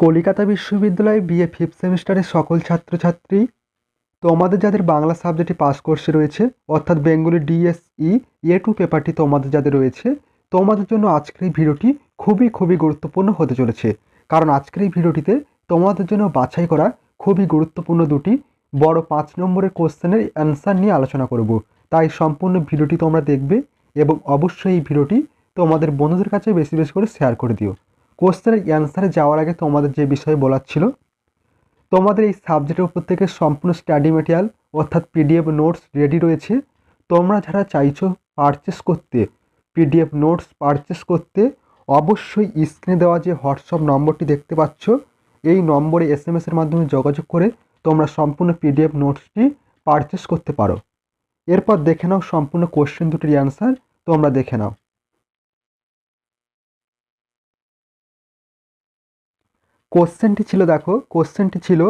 কলিকাতা বিশ্ববিদ্যালয়ে BA fifth সেমিস্টারের সকল ছাত্রছাত্রী, তোমাদের যাদের বাংলা সাবজেক্টে পাস কোর্সে রয়েছে, অর্থাৎ বেঙ্গলি ডিএসই এ টু পেপারটি তোমাদের যাদের রয়েছে, তোমাদের জন্য আজকের এই ভিডিওটি খুবই খুবই গুরুত্বপূর্ণ হতে চলেছে। কারণ আজকের এই ভিডিওটিতে তোমাদের জন্য বাছাই করা খুবই গুরুত্বপূর্ণ দুটি বড় পাঁচ নম্বরের কোশ্চেনের অ্যান্সার নিয়ে আলোচনা করব। তাই সম্পূর্ণ ভিডিওটি তোমরা দেখবে এবং অবশ্যই এই ভিডিওটি তোমাদের বন্ধুদের কাছে বেশি বেশি করে শেয়ার করে দিও। কোশ্চেনের অ্যান্সারে যাওয়ার আগে তোমাদের যে বিষয়ে বলার ছিল, তোমাদের এই সাবজেক্টের উপর থেকে সম্পূর্ণ স্টাডি মেটেরিয়াল অর্থাৎ পিডিএফ নোটস রেডি রয়েছে। তোমরা যারা চাইছো পারচেস করতে পিডিএফ নোটস পারচেস করতে, অবশ্যই স্ক্রিনে দেওয়া যে হোয়াটসঅ্যাপ নম্বরটি দেখতে পাচ্ছ, এই নম্বরে এস এম এসের মাধ্যমে যোগাযোগ করে তোমরা সম্পূর্ণ পিডিএফ নোটসটি পারচেস করতে পারো। এরপর দেখে নাও সম্পূর্ণ কোশ্চেন দুটির অ্যান্সার তোমরা দেখে নাও। কোশ্চেনটি ছিল দেখো কোশ্চেনটি ছিল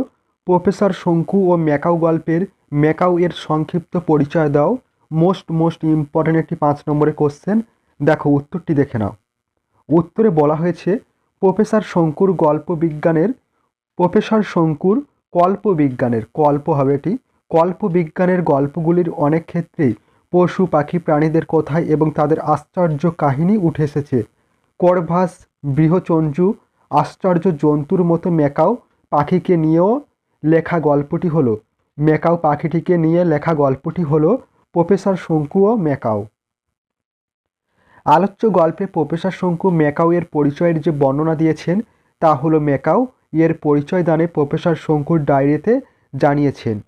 প্রফেসর শঙ্কু ও ম্যাকাউ গল্পের ম্যাকাউ এর সংক্ষিপ্ত পরিচয় দাও। মোস্ট মোস্ট ইম্পর্ট্যান্ট একটি পাঁচ নম্বরের কোশ্চেন দেখো, উত্তরটি দেখে নাও। উত্তরে বলা হয়েছে প্রফেসর শঙ্কুর গল্প বিজ্ঞানের প্রফেসর শঙ্কুর কল্প বিজ্ঞানের কল্প হবে এটি কল্প বিজ্ঞানের গল্পগুলির অনেক ক্ষেত্রেই পশু, পাখি, প্রাণীদের কথায় এবং তাদের আশ্চর্য কাহিনী উঠে এসেছে। করভাস, বৃহচঞ্জু আশ্চর্য জন্তুর মতো ম্যাকাও পাখিকে নিয়েও লেখা গল্পটি হলো। ম্যাকাও পাখিটিকে নিয়ে লেখা গল্পটি হলো প্রফেসর শঙ্কু ও ম্যাকাও। আলোচ্য গল্পে প্রফেসর শঙ্কু ম্যাকাও এর পরিচয়ের যে বর্ণনা দিয়েছেন, তা হলো ম্যাকাও এর পরিচয় দানে প্রফেসর শঙ্কুর ডায়েরিতে জানিয়েছেন।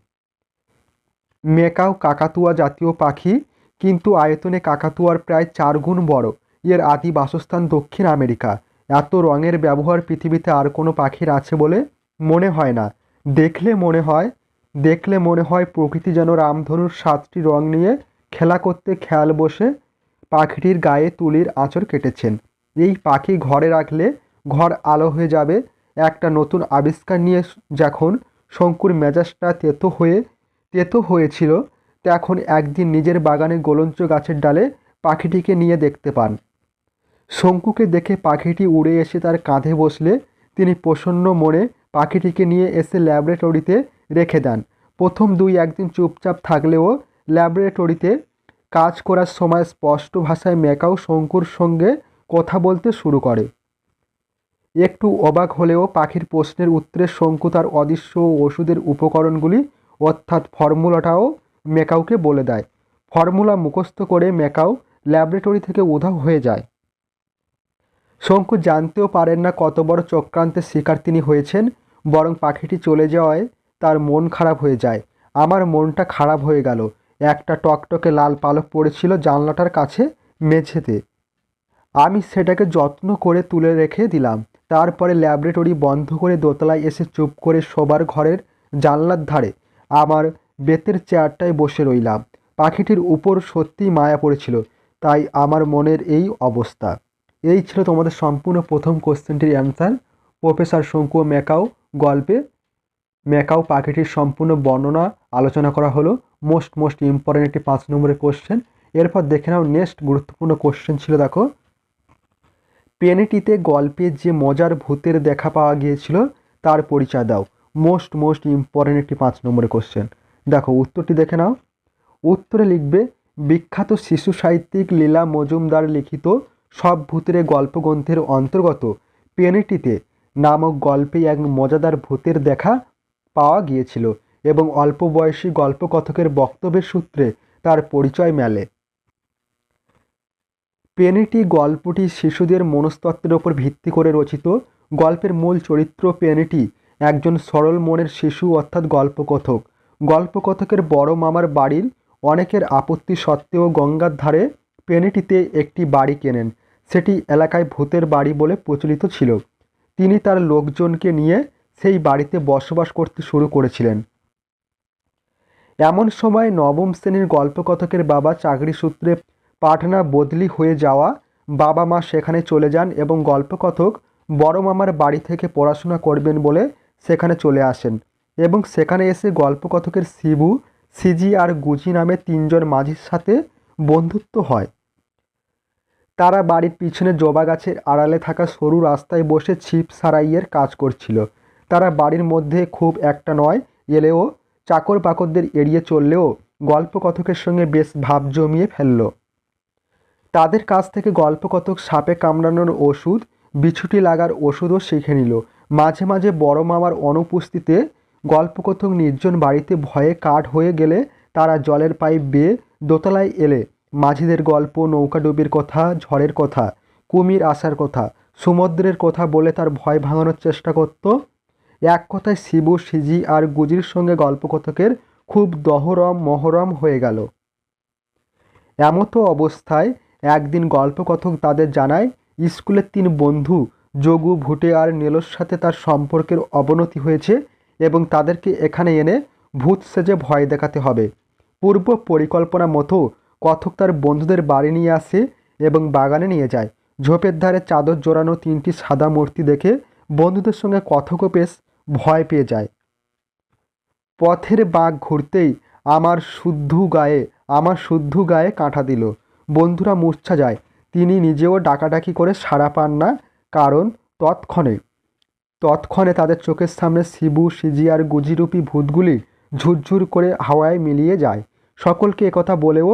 ম্যাকাও কাকাতুয়া জাতীয় পাখি, কিন্তু আয়তনে কাকাতুয়ার প্রায় চার গুণ বড়। এর আদি বাসস্থান দক্ষিণ আমেরিকা। এত রঙের ব্যবহার পৃথিবীতে আর কোনো পাখির আছে বলে মনে হয় না। দেখলে মনে হয়, দেখলে মনে হয় প্রকৃতি যেন রামধনুর সাতটি রং নিয়ে খেলা করতে খেয়াল বসে পাখিটির গায়ে তুলির আঁচড় কেটেছেন। এই পাখি ঘরে রাখলে ঘর আলো হয়ে যাবে। একটা নতুন আবিষ্কার নিয়ে যখন শঙ্কুর মেজাজটা তেতো হয়ে, তেতো হয়েছিল, তখন একদিন নিজের বাগানে গোলঞ্চ গাছের ডালে পাখিটিকে নিয়ে দেখতে পান। শঙ্কুকে দেখে পাখিটি উড়ে এসে তার কাঁধে বসলে, তিনি প্রসন্ন মনে পাখিটিকে নিয়ে এসে ল্যাবরেটরিতে রেখে দেন। প্রথম দুই একদিন চুপচাপ থাকলেও ল্যাবরেটরিতে কাজ করার সময় স্পষ্ট ভাষায় ম্যাকাও শঙ্কুর সঙ্গে কথা বলতে শুরু করে। একটু অবাক হলেও পাখির প্রশ্নের উত্তরে শঙ্কু তার অদৃশ্য ওষুধের উপকরণগুলি, অর্থাৎ ফর্মুলাটাও ম্যাকাউকে বলে দেয়। ফর্মুলা মুখস্থ করে ম্যাকাও ল্যাবরেটরি থেকে উধাও হয়ে যায়। শঙ্কু জানতেও পারেন না কত বড় চক্রান্তের শিকার তিনি হয়েছেন, বরং পাখিটি চলে যাওয়ায় তার মন খারাপ হয়ে যায়। আমার মনটা খারাপ হয়ে গেল। একটা টকটকে লাল পালক পড়েছিল জানলাটার কাছে মেঝেতে। আমি সেটাকে যত্ন করে তুলে রেখে দিলাম। তারপরে ল্যাবরেটরি বন্ধ করে দোতলায় এসে চুপ করে শোবার ঘরের জানলার ধারে আমার বেতের চেয়ারটায় বসে রইলাম। পাখিটির উপর সত্যিই মায়া পড়েছিল, তাই আমার মনের এই অবস্থা। এই ছিল তোমাদের সম্পূর্ণ প্রথম কোশ্চেনটির অ্যান্সার প্রফেসর শঙ্কু ম্যাকাও গল্পে। ম্যাকাও পাখিটির সম্পূর্ণ বর্ণনা আলোচনা করা হলো। মোস্ট মোস্ট ইম্পর্টেন্ট একটি পাঁচ নম্বরের কোশ্চেন এরপর দেখে নাও নেক্সট গুরুত্বপূর্ণ কোশ্চেন ছিল দেখো। পেনেটিতে গল্পে যে মজার ভূতের দেখা পাওয়া গিয়েছিল, তার পরিচয় দাও। মোস্ট মোস্ট ইম্পর্টেন্ট একটি পাঁচ নম্বরের কোশ্চেন দেখো, উত্তরটি দেখে নাও। উত্তরে লিখবে, বিখ্যাত শিশু সাহিত্যিক লীলা মজুমদার লিখিত সব ভূতের গল্প গ্রন্থের অন্তর্গত পেনেটিতে নামক গল্পে এক মজাদার ভূতের দেখা পাওয়া গিয়েছিল এবং অল্প বয়সী গল্পকথকের বক্তব্যের সূত্রে তার পরিচয় মেলে। পেনিটি গল্পটি শিশুদের মনস্তত্ত্বের ওপর ভিত্তি করে রচিত। গল্পের মূল চরিত্র পেনিটি একজন সরল মনের শিশু অর্থাৎ গল্পকথক। গল্পকথকের বড় মামার বাড়ির অনেকের আপত্তি সত্ত্বেও গঙ্গার ধারে পেনিটিতে একটি বাড়ি কেনেন। সেটি এলাকায় ভূতের বাড়ি বলে প্রচলিত ছিল। তিনি তার লোকজনকে নিয়ে সেই বাড়িতে বসবাস করতে শুরু করেছিলেন। এমন সময় নবম শ্রেণির গল্পকথকের বাবা চাকরি সূত্রে পাটনা বদলি হয়ে যাওয়া বাবা মা সেখানে চলে যান এবং গল্পকথক বড় মামার বাড়ি থেকে পড়াশোনা করবেন বলে সেখানে চলে আসেন এবং সেখানে এসে গল্পকথকের শিবু, সিজি আর গুজি নামে তিনজন মাঝির সাথে বন্ধুত্ব হয়। তারা বাড়ির পিছনে জবা গাছের আড়ালে থাকা সরু রাস্তায় বসে ছিপ সারাইয়ের কাজ করছিল। তারা বাড়ির মধ্যে খুব একটা নয়, এলেও চাকর বাকরদের এড়িয়ে চললেও গল্পকথকের সঙ্গে বেশ ভাব জমিয়ে ফেলল। তাদের কাছ থেকে গল্পকথক সাপে কামড়ানোর ওষুধ, বিছুটি লাগার ওষুধও শিখে নিল। মাঝে মাঝে বড় মামার অনুপস্থিতিতে গল্পকথক নির্জন বাড়িতে ভয়ে কাঠ হয়ে গেলে তারা জলের পাইপ বেয়ে দোতলায় এলে মাঝিদের গল্প, নৌকাডুবির কথা, ঝড়ের কথা, কুমির আসার কথা, সমুদ্রের কথা বলে তার ভয় ভাঙানোর চেষ্টা করত। এক কথায় শিবু, সিজি আর গুজির সঙ্গে গল্পকথকের খুব দহরম মহরম হয়ে গেল। এমতো অবস্থায় একদিন গল্পকথক তাদের জানায়, স্কুলের তিন বন্ধু, যোগু, ভুটে আর নীলর সাথে তার সম্পর্কের অবনতি হয়েছে এবং তাদেরকে এখানে এনে ভূত সেজে ভয় দেখাতে হবে। পূর্ব পরিকল্পনা মতো কথক তার বন্ধুদের বাড়ি নিয়ে আসে এবং বাগানে নিয়ে যায়। ঝোপের ধারে চাদর জোড়ানো তিনটি সাদা মূর্তি দেখে বন্ধুদের সঙ্গে কথকও বেশ ভয় পেয়ে যায়। পথের বাঘ ঘুরতেই আমার শুদ্ধ গায়ে, আমার শুদ্ধ গায়ে কাঁটা দিল। বন্ধুরা মূর্ছা যায়। তিনি নিজেও ডাকাডাকি করে সাড়া পান না, কারণ তৎক্ষণে তৎক্ষণে তাদের চোখের সামনে শিবু, সিজি আর গুজিরূপী ভূতগুলি ঝুরঝুর করে হাওয়ায় মিলিয়ে যায়। সকলকে একথা বলেও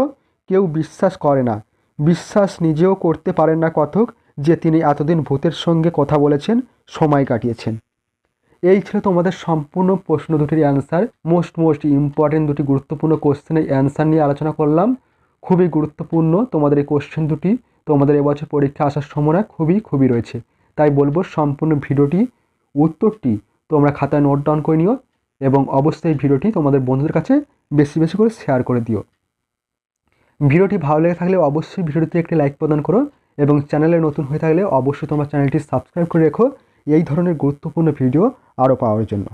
কেউ বিশ্বাস করে না। বিশ্বাস নিজেও করতে পারেন না কথক যে তিনি এতদিন ভূতের সঙ্গে কথা বলেছেন, সময় কাটিয়েছেন। এই ছিল তোমাদের সম্পূর্ণ প্রশ্ন দুটির অ্যান্সার মোস্ট মোস্ট ইম্পর্টেন্ট দুটি গুরুত্বপূর্ণ কোশ্চেনের অ্যান্সার নিয়ে আলোচনা করলাম। খুবই গুরুত্বপূর্ণ তোমাদের এই কোশ্চেন দুটি। তোমাদের এবছর পরীক্ষা আসার সম্ভাবনা খুবই খুবই রয়েছে। তাই বলব সম্পূর্ণ ভিডিওটি, উত্তরটি তোমরা খাতায় নোট ডাউন করে নিও এবং অবশ্যই ভিডিওটি তোমাদের বন্ধুদের কাছে বেশি বেশি করে শেয়ার করে দিও। ভিডিওটি ভালো লেগে থাকলে অবশ্যই ভিডিওটিতে একটি লাইক প্রদান করো এবং চ্যানেলে নতুন হয়ে থাকলে অবশ্যই তোমার চ্যানেলটি সাবস্ক্রাইব করে রেখো। এই ধরনের গুরুত্বপূর্ণ ভিডিও আরও পাওয়ার জন্য।